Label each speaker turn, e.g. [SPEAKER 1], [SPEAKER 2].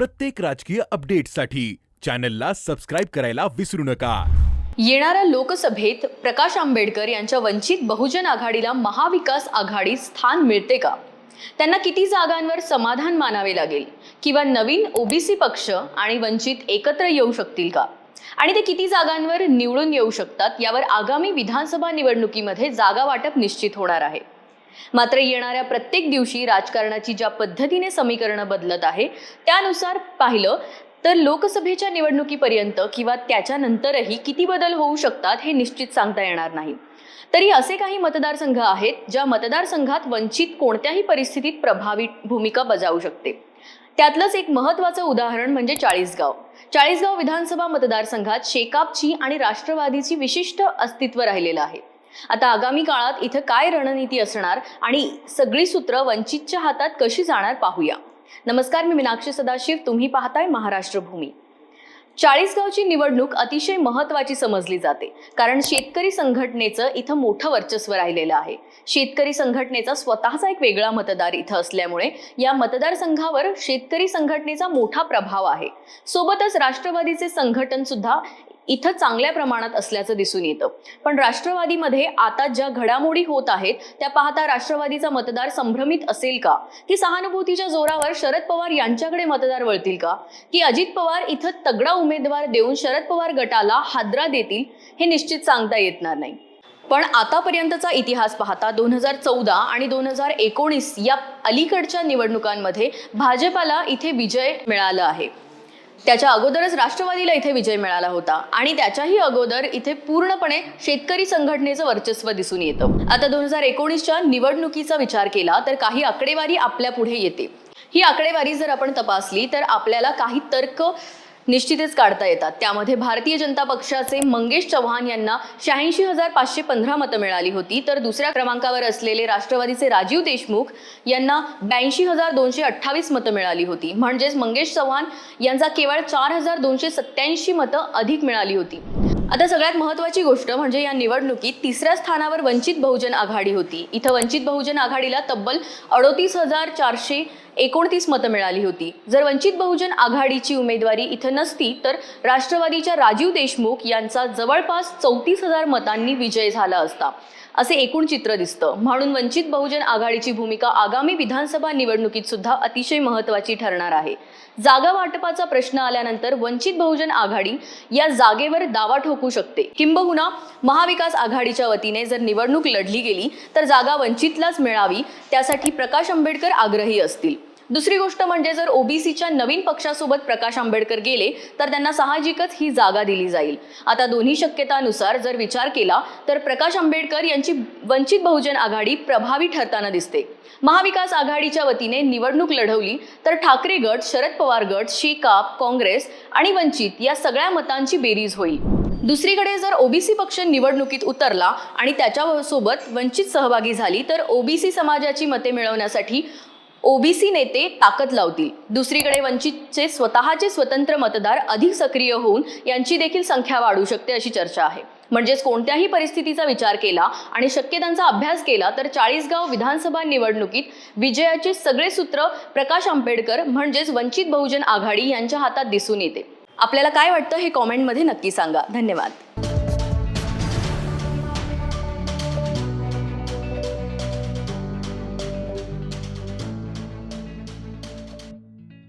[SPEAKER 1] प्रत्येक राजकीय अपडेटसाठी चॅनलला सबस्क्राईब करायला विसरू नका.
[SPEAKER 2] येणाऱ्या लोकसभेत प्रकाश आंबेडकर यांच्या वंचित बहुजन आघाडीला महाविकास आघाडी स्थान मिळते का? त्यांना किती जागांवर समाधान मानावे लागेल? किंवा नवीन ओबीसी पक्ष आणि वंचित एकत्र येऊ शकतील का? आणि ते किती जागांवर निवडून येऊ शकतात? यावर आगामी विधानसभा निवडणुकीमध्ये जागा वाटप निश्चित होणार आहे. मात्र येणाऱ्या प्रत्येक दिवशी राजकारणाची ज्या पद्धतीने समीकरणं बदलत आहे त्यानुसार पाहिलं तर लोकसभेच्या निवडणुकीपर्यंत किंवा त्याच्यानंतरही किती बदल होऊ शकतात हे निश्चित सांगता येणार नाही. तरी असे काही मतदारसंघ आहेत ज्या मतदारसंघात वंचित कोणत्याही परिस्थितीत प्रभावी भूमिका बजावू शकते. त्यातलंच एक महत्त्वाचं उदाहरण म्हणजे चाळीसगाव. चाळीसगाव विधानसभा मतदारसंघात शेकापची आणि राष्ट्रवादीची विशिष्ट अस्तित्व राहिलेलं आहे. आता आगामी काळात इथं काय रणनीती असणार आणि सगळी सूत्र वंचितच्या हातात कशी जाणार पाहूया. नमस्कार मी मीनाक्षी सदाशिव. तुम्ही पाहताय महाराष्ट्र भूमी. चाळीसगावची निवडणूक अतिशय महत्वाची समजली जाते कारण शेतकरी संघटनेचं इथं मोठं वर्चस्व राहिलेलं आहे. शेतकरी संघटनेचा स्वतःचा एक वेगळा मतदार इथं असल्यामुळे या मतदारसंघावर शेतकरी संघटनेचा मोठा प्रभाव आहे. सोबतच राष्ट्रवादीचे संघटन सुद्धा इथं चांगल्या प्रमाणात असल्याचं दिसून येतं. पण राष्ट्रवादीमध्ये आता ज्या घडामोडी होत आहेत त्या पाहता राष्ट्रवादीचा मतदार संभ्रमित असेल का? की सहानुभूतीच्या जोरावर शरद पवार यांच्याकडे मतदार वळतील का? की अजित पवार इथं तगडा उमेदवार देऊन शरद पवार गटाला हादरा देतील हे निश्चित सांगता येणार नाही. पण आतापर्यंतचा इतिहास पाहता दोन हजार चौदा आणि दोन हजार एकोणीस या अलीकडच्या निवडणुकांमध्ये भाजपाला इथे विजय मिळाला आहे. त्याच्या अगोदरच राष्ट्रवादीला इथे विजय मिळाला होता. आणि त्याच्याही अगोदर इथे पूर्णपणे शेतकरी संघटनेचं वर्चस्व दिसून येतं. आता दोन हजार एकोणीसच्या निवडणुकीचा विचार केला तर काही आकडेवारी आपल्या पुढे येते. ही आकडेवारी जर आपण तपासली तर आपल्याला काही तर्क निश्चितच काढता येतात. त्यामध्ये भारतीय जनता पक्षाचे मंगेश चव्हाण यांना शहाऐंशी हजार पाचशे पंधरा मतं मिळाली होती. तर दुसऱ्या क्रमांकावर असलेले राष्ट्रवादीचे राजीव देशमुख यांना ब्याऐंशी हजार दोनशे अठ्ठावीस मतं मिळाली होती. म्हणजेच मंगेश चव्हाण यांचा केवळ चार हजार दोनशे सत्याऐंशी मतं अधिक मिळाली होती. आता सगळ्यात महत्त्वाची गोष्ट म्हणजे या निवडणुकीत तिसऱ्या स्थानावर वंचित बहुजन आघाडी होती. इथं वंचित बहुजन आघाडीला तब्बल अडोतीस हजार चारशे एकोणतीस मतं मिळाली होती. जर वंचित बहुजन आघाडीची उमेदवारी इथं नसती तर राष्ट्रवादीच्या राजीव देशमुख यांचा जवळपास चौतीस हजार मतांनी विजय झाला असता. असे एकूण चित्र दिसतं. म्हणून वंचित बहुजन आघाडीची भूमिका आगामी विधानसभा निवडणुकीत सुद्धा अतिशय महत्त्वाची ठरणार आहे. जागा वाटपाचा प्रश्न आल्यानंतर वंचित बहुजन आघाडी या जागेवर दावा ठोकू शकते. किंबहुना महाविकास आघाडीच्या वतीने जर निवडणूक लढली गेली तर जागा वंचितलाच मिळावी त्यासाठी प्रकाश आंबेडकर आग्रही असतील. दुसरी गोष्ट म्हणजे जर ओबीसीच्या नवीन पक्षासोबत प्रकाश आंबेडकर गेले तर त्यांना साहजिकच ही जागा दिली जाईल. आता दोन्ही शक्यतानुसार जर विचार केला तर प्रकाश आंबेडकर यांची वंचित बहुजन आघाडी प्रभावी ठरताना दिसते. महाविकास आघाडीच्या वतीने निवडणूक लढवली तर ठाकरे गट शरद पवार गट शेकाप काँग्रेस आणि वंचित या सगळ्या मतांची बेरीज होईल. दुसरीकडे जर ओबीसी पक्ष निवडणुकीत उतरला आणि त्याच्यासोबत वंचित सहभागी झाली तर ओबीसी समाजाची मते मिळवण्यासाठी ओबीसी नेते ताकद लावतील. दुसरीकडे वंचितचे स्वतःचे स्वतंत्र मतदार अधिक सक्रिय होऊन यांची देखील संख्या वाढू शकते अशी चर्चा आहे. म्हणजेच कोणत्याही परिस्थितीचा विचार केला आणि शक्यतांचा अभ्यास केला तर चाळीसगाव विधानसभा निवडणुकीत विजयाचे सगळे सूत्र प्रकाश आंबेडकर म्हणजेच वंचित बहुजन आघाडी यांच्या हातात दिसून येते. आपल्याला काय वाटतं हे कॉमेंटमध्ये नक्की सांगा. धन्यवाद.